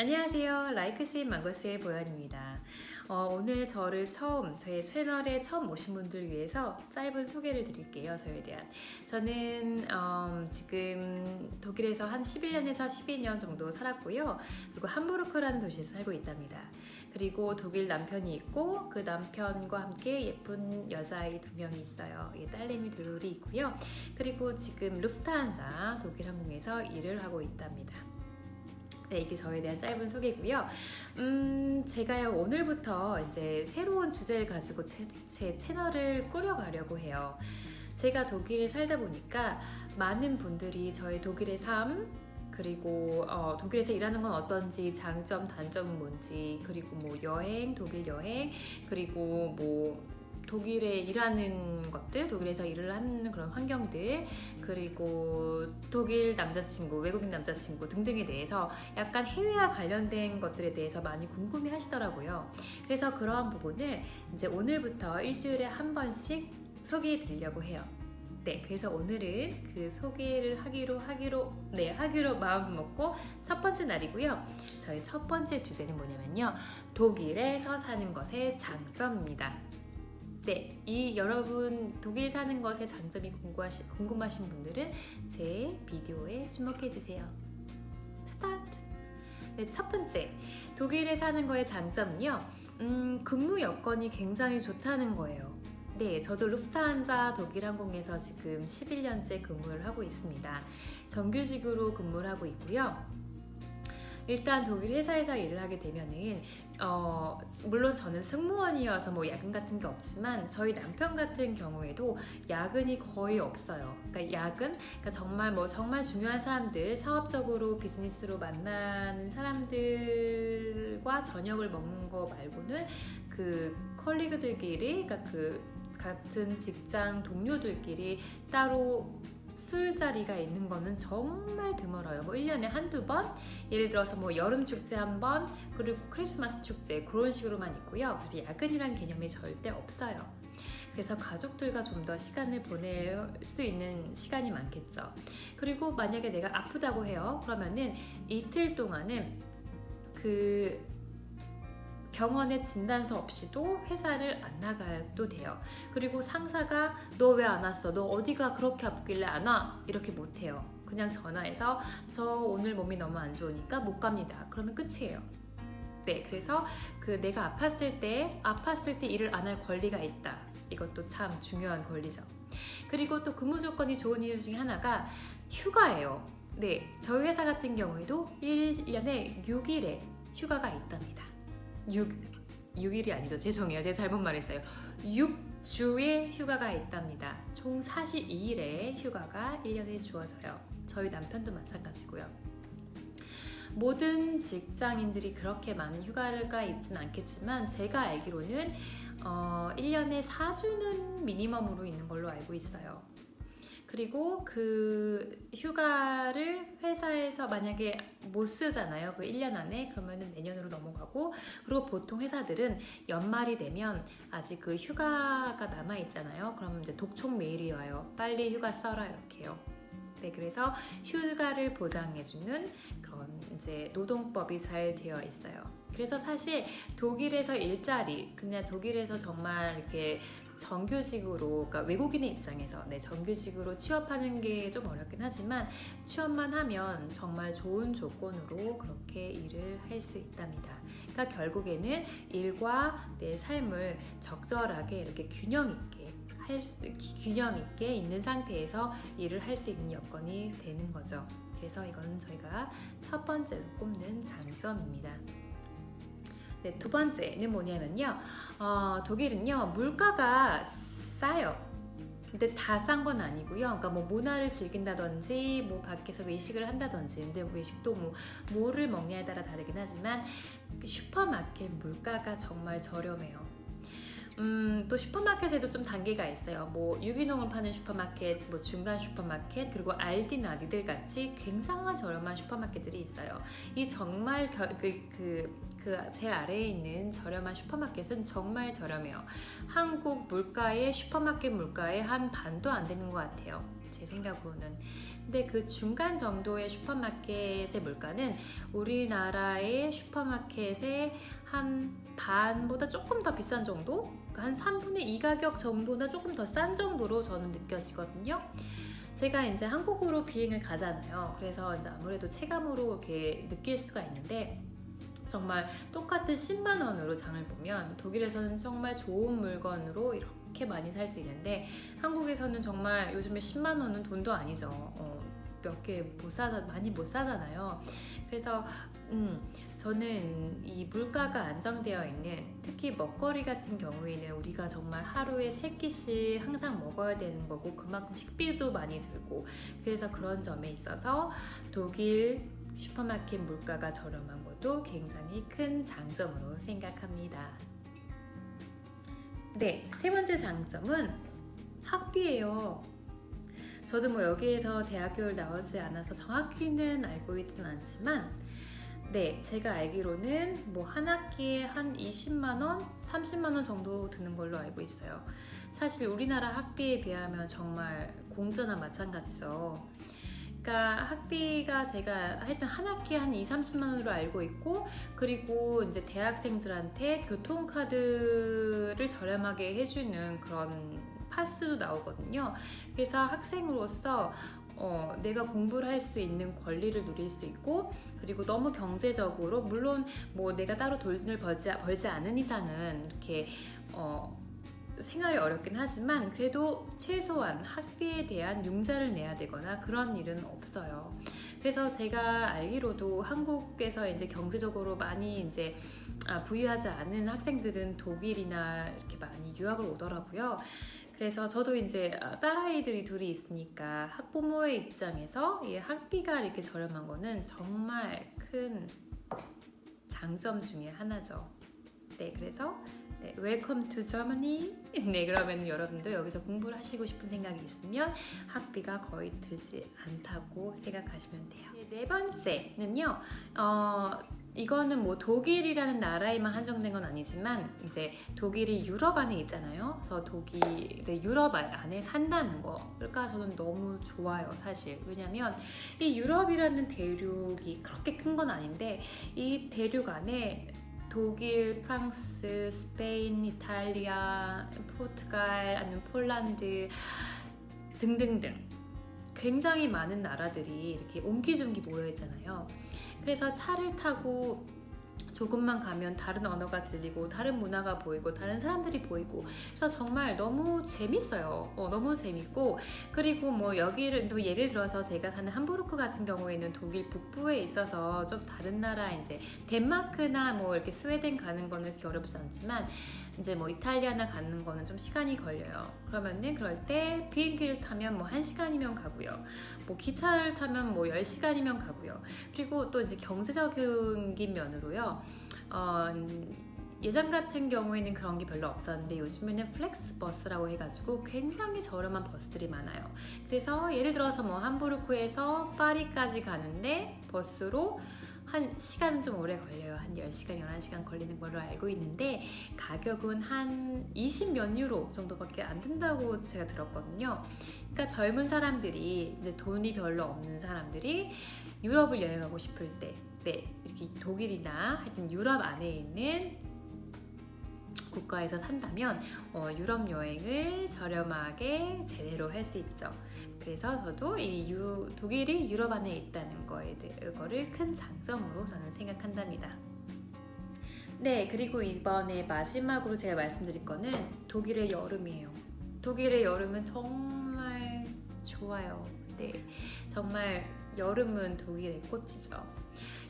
안녕하세요. 라이크스인 망고스의 보현입니다. 어, 오늘 저를 처음, 저의 채널에 처음 오신 분들 위해서 짧은 소개를 드릴게요. 저에 대한. 저는 음, 지금 독일에서 한 11년에서 12년 정도 살았고요. 그리고 함부르크라는 도시에서 살고 있답니다. 그리고 독일 남편이 있고 그 남편과 함께 예쁜 여자아이 두 명이 있어요. 딸내미 둘이 있고요. 그리고 지금 루프트한자 독일 항공에서 일을 하고 있답니다. 네, 이게 저에 대한 짧은 소개고요. 음, 제가요 오늘부터 이제 새로운 주제를 가지고 제, 제 채널을 꾸려가려고 해요. 제가 독일에 살다 보니까 많은 분들이 저의 독일의 삶 그리고 어, 독일에서 일하는 건 어떤지 장점 단점은 뭔지 그리고 뭐 여행 독일 여행 그리고 뭐 독일에 일하는 것들, 독일에서 일을 하는 그런 환경들, 그리고 독일 남자친구, 외국인 남자친구 등등에 대해서 약간 해외와 관련된 것들에 대해서 많이 궁금해 하시더라고요. 그래서 그러한 부분을 이제 오늘부터 일주일에 한 번씩 소개해 드리려고 해요. 네, 그래서 오늘은 그 소개를 하기로 하기로 네 하기로 마음 먹고 첫 번째 날이고요. 저희 첫 번째 주제는 뭐냐면요, 독일에서 사는 것의 장점입니다. 네, 이 여러분 독일 사는 것의 장점이 궁금하시, 궁금하신 분들은 제 비디오에 주목해 주세요. 스타트. 네, 첫 번째 독일에 사는 거의 장점은요. 음, 근무 여건이 굉장히 좋다는 거예요. 네, 저도 루프트한자 독일 항공에서 지금 11년째 근무를 하고 있습니다. 정규직으로 근무를 하고 있고요. 일단 독일 회사에서 일을 하게 되면은 어, 물론 저는 승무원이어서 뭐 야근 같은 게 없지만 저희 남편 같은 경우에도 야근이 거의 없어요. 그러니까 야근, 그러니까 정말 뭐 정말 중요한 사람들, 사업적으로 비즈니스로 만나는 사람들과 저녁을 먹는 거 말고는 그 컬리그들끼리, 그러니까 그 같은 직장 동료들끼리 따로 술자리가 있는 거는 정말 드물어요. 뭐 1년에 한두 번? 예를 들어서 뭐 여름 축제 한 번, 그리고 크리스마스 축제 그런 식으로만 있고요. 그래서 야근이란 개념이 절대 없어요. 그래서 가족들과 좀 더 시간을 보낼 수 있는 시간이 많겠죠. 그리고 만약에 내가 아프다고 해요. 그러면은 이틀 동안은 그 병원에 진단서 없이도 회사를 안 나가도 돼요. 그리고 상사가 너 왜 안 왔어? 너 어디가 그렇게 아프길래 안 와? 이렇게 못 해요. 그냥 전화해서 저 오늘 몸이 너무 안 좋으니까 못 갑니다. 그러면 끝이에요. 네, 그래서 그 내가 아팠을 때 아팠을 때 일을 안 할 권리가 있다. 이것도 참 중요한 권리죠. 그리고 또 근무 조건이 좋은 이유 중에 하나가 휴가예요. 네, 저희 회사 같은 경우에도 1년에 6일의 휴가가 있답니다. 6, 6일이 아니죠. 죄송해요. 제가 잘못 말했어요. 6주의 휴가가 있답니다. 총 42일의 휴가가 1년에 주어져요. 저희 남편도 마찬가지고요. 모든 직장인들이 그렇게 많은 휴가가 있지는 않겠지만 제가 알기로는 어, 1년에 4주는 미니멈으로 있는 걸로 알고 있어요. 그리고 그 휴가를 회사에서 만약에 못 쓰잖아요. 그 1년 안에 그러면은 내년으로 넘어가고 그리고 보통 회사들은 연말이 되면 아직 그 휴가가 남아 있잖아요. 그러면 이제 독촉 메일이 와요. 빨리 휴가 써라 이렇게요. 네, 그래서 휴가를 보장해주는 그런 이제 노동법이 잘 되어 있어요. 그래서 사실 독일에서 일자리, 그냥 독일에서 정말 이렇게 정규직으로, 그러니까 외국인의 입장에서 네, 정규직으로 취업하는 게 좀 어렵긴 하지만 취업만 하면 정말 좋은 조건으로 그렇게 일을 할 수 있답니다. 그러니까 결국에는 일과 내 삶을 적절하게 이렇게 균형 있게 할 수, 균형 있게 있는 상태에서 일을 할 수 있는 여건이 되는 거죠. 그래서 이건 저희가 첫 번째로 꼽는 장점입니다. 네, 두 번째는 뭐냐면요. 어, 독일은요, 물가가 싸요. 근데 다 싼 건 아니고요. 그러니까 뭐 문화를 즐긴다든지, 뭐 밖에서 외식을 한다든지, 근데 외식도 뭐 뭐를 먹냐에 따라 다르긴 하지만 슈퍼마켓 물가가 정말 저렴해요. 음, 또 슈퍼마켓에도 좀 단계가 있어요. 뭐 유기농을 파는 슈퍼마켓, 뭐 중간 슈퍼마켓, 그리고 알디나 리들 같이 굉장한 저렴한 슈퍼마켓들이 있어요. 이 정말 겨, 그, 그, 그 제일 아래에 있는 저렴한 슈퍼마켓은 정말 저렴해요. 한국 물가의 슈퍼마켓 물가의 한 반도 안 되는 것 같아요. 제 생각으로는. 근데 그 중간 정도의 슈퍼마켓의 물가는 우리나라의 슈퍼마켓의 한 반보다 조금 더 비싼 정도? 그러니까 한 3분의 2 가격 정도나 조금 더 싼 정도로 저는 느껴지거든요. 제가 이제 한국으로 비행을 가잖아요. 그래서 이제 아무래도 체감으로 이렇게 느낄 수가 있는데 정말 똑같은 10만 원으로 장을 보면 독일에서는 정말 좋은 물건으로 이렇게 많이 살 수 있는데 한국에서는 정말 요즘에 10만 원은 돈도 아니죠. 어, 몇 개 못 사자 많이 못 사잖아요. 그래서 음, 저는 이 물가가 안정되어 있는 특히 먹거리 같은 경우에는 우리가 정말 하루에 세 끼씩 항상 먹어야 되는 거고 그만큼 식비도 많이 들고 그래서 그런 점에 있어서 독일 슈퍼마켓 물가가 저렴한 것도 굉장히 큰 장점으로 생각합니다. 네, 세 번째 장점은 학비예요. 저도 뭐 여기에서 대학교를 나오지 않아서 정확히는 알고 있지는 않지만 네, 제가 알기로는 뭐 한 학기에 한 20만 원, 30만 원 정도 드는 걸로 알고 있어요. 사실 우리나라 학비에 비하면 정말 공짜나 마찬가지죠. 그러니까 학비가 제가 하여튼 한 학기에 한 2, 30만 원으로 알고 있고 그리고 이제 대학생들한테 교통카드를 저렴하게 해주는 그런 파스도 나오거든요. 그래서 학생으로서 어, 내가 공부를 할 수 있는 권리를 누릴 수 있고 그리고 너무 경제적으로 물론 뭐 내가 따로 돈을 벌지, 벌지 않은 이상은 이렇게 어, 생활이 어렵긴 하지만 그래도 최소한 학비에 대한 융자를 내야 되거나 그런 일은 없어요. 그래서 제가 알기로도 한국에서 이제 경제적으로 많이 이제 아, 부유하지 않은 학생들은 독일이나 이렇게 많이 유학을 오더라고요. 그래서 저도 이제 아, 딸아이들이 둘이 있으니까 학부모의 입장에서 이 학비가 이렇게 저렴한 거는 정말 큰 장점 중에 하나죠. 네, 그래서 네, Welcome to Germany. 네, 그러면 여러분도 여기서 공부를 하시고 싶은 생각이 있으면 학비가 거의 들지 않다고 생각하시면 돼요. 네, 네 번째는요. 어, 이거는 뭐 독일이라는 나라에만 한정된 건 아니지만 이제 독일이 유럽 안에 있잖아요. 그래서 독일의 유럽 안에 산다는 거. 그러니까 저는 너무 좋아요, 사실. 왜냐면 이 유럽이라는 대륙이 그렇게 큰 건 아닌데 이 대륙 안에 독일, 프랑스, 스페인, 이탈리아, 포르투갈, 아니면 폴란드 등등등 굉장히 많은 나라들이 이렇게 옹기종기 모여 있잖아요. 그래서 차를 타고 조금만 가면 다른 언어가 들리고 다른 문화가 보이고 다른 사람들이 보이고 그래서 정말 너무 재밌어요. 어, 너무 재밌고 그리고 뭐 여기를 또 예를 들어서 제가 사는 함부르크 같은 경우에는 독일 북부에 있어서 좀 다른 나라 이제 덴마크나 뭐 이렇게 스웨덴 가는 거는 그렇게 어렵지 않지만 이제 뭐 이탈리아나 가는 거는 좀 시간이 걸려요. 그러면은 그럴 때 비행기를 타면 뭐 1시간이면 가고요. 뭐 기차를 타면 뭐 10시간이면 가고요. 그리고 또 이제 경제적인 면으로요. 어, 예전 같은 경우에는 그런 게 별로 없었는데 요즘에는 플렉스 버스라고 해가지고 굉장히 저렴한 버스들이 많아요. 그래서 예를 들어서 뭐 함부르크에서 파리까지 가는데 버스로 한 시간은 좀 오래 걸려요. 한 10시간, 11시간 걸리는 걸로 알고 있는데 가격은 한 20 몇 유로 정도밖에 안 든다고 제가 들었거든요. 그러니까 젊은 사람들이 이제 돈이 별로 없는 사람들이 유럽을 여행하고 싶을 때 네, 이렇게 독일이나 하여튼 유럽 안에 있는 국가에서 산다면 어, 유럽 여행을 저렴하게 제대로 할 수 있죠. 그래서 저도 이 유, 독일이 유럽 안에 있다는 거에 거를 큰 장점으로 저는 생각한답니다. 네, 그리고 이번에 마지막으로 제가 말씀드릴 거는 독일의 여름이에요. 독일의 여름은 정말 좋아요. 네, 정말 여름은 독일의 꽃이죠.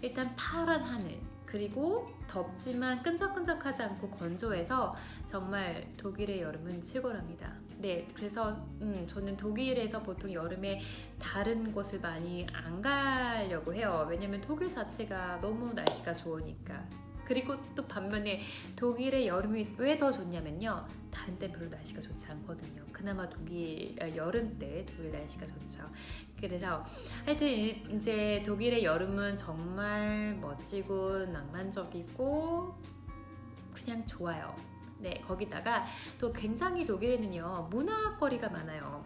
일단 파란 하늘, 그리고 덥지만 끈적끈적하지 않고 건조해서 정말 독일의 여름은 최고랍니다. 네, 그래서 음, 저는 독일에서 보통 여름에 다른 곳을 많이 안 가려고 해요. 왜냐면 독일 자체가 너무 날씨가 좋으니까. 그리고 또 반면에 독일의 여름이 왜 더 좋냐면요. 다른 때 별로 날씨가 좋지 않거든요. 그나마 독일 아, 여름 때 독일 날씨가 좋죠. 그래서 하여튼 이제 독일의 여름은 정말 멋지고 낭만적이고 그냥 좋아요. 네, 거기다가 또 굉장히 독일에는요 문화거리가 많아요.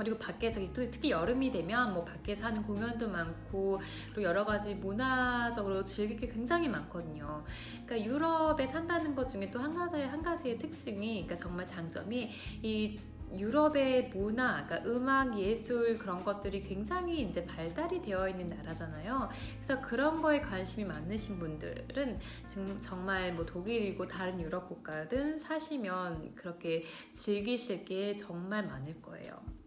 그리고 밖에서 또 특히 여름이 되면 뭐 밖에서 하는 공연도 많고 그리고 여러 가지 문화적으로 즐길 게 굉장히 많거든요. 그러니까 유럽에 산다는 것 중에 또 한 가지의 한 가지의 특징이 그러니까 정말 장점이 이 유럽의 문화, 그러니까 음악, 예술 그런 것들이 굉장히 이제 발달이 되어 있는 나라잖아요. 그래서 그런 거에 관심이 많으신 분들은 지금 정말 뭐 독일이고 다른 유럽 국가든 사시면 그렇게 즐기실 게 정말 많을 거예요.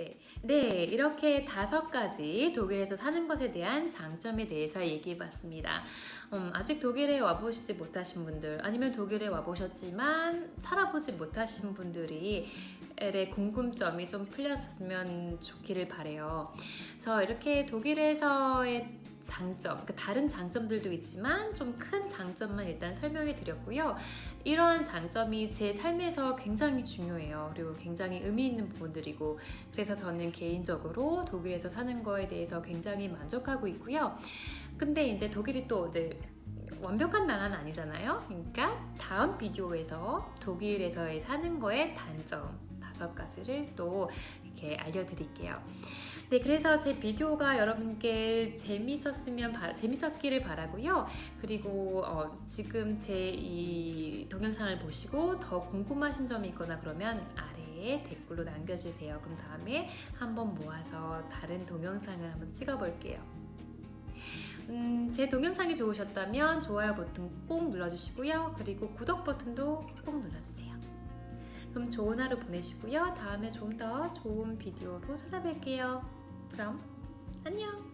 네. 네, 이렇게 다섯 가지 독일에서 사는 것에 대한 장점에 대해서 얘기해 봤습니다. 음, 아직 독일에 와보시지 못하신 분들, 아니면 독일에 와보셨지만 살아보지 못하신 분들이 의 궁금점이 좀 풀렸으면 좋기를 바래요. 그래서 이렇게 독일에서의 장점, 그 다른 장점들도 있지만 좀 큰 장점만 일단 설명해 드렸고요. 이러한 장점이 제 삶에서 굉장히 중요해요. 그리고 굉장히 의미 있는 부분들이고, 그래서 저는 개인적으로 독일에서 사는 거에 대해서 굉장히 만족하고 있고요. 근데 이제 독일이 또 이제 완벽한 나라는 아니잖아요. 그러니까 다음 비디오에서 독일에서의 사는 거의 단점 다섯 가지를 또 이렇게 알려드릴게요. 네, 그래서 제 비디오가 여러분께 재밌었으면 바, 재밌었기를 바라고요. 그리고 어, 지금 제 이 동영상을 보시고 더 궁금하신 점이 있거나 그러면 아래에 댓글로 남겨주세요. 그럼 다음에 한번 모아서 다른 동영상을 한번 찍어볼게요. 음, 제 동영상이 좋으셨다면 좋아요 버튼 꼭 눌러주시고요. 그리고 구독 버튼도 꼭 눌러주세요. 그럼 좋은 하루 보내시고요. 다음에 좀 더 좋은 비디오로 찾아뵐게요. 그럼 안녕!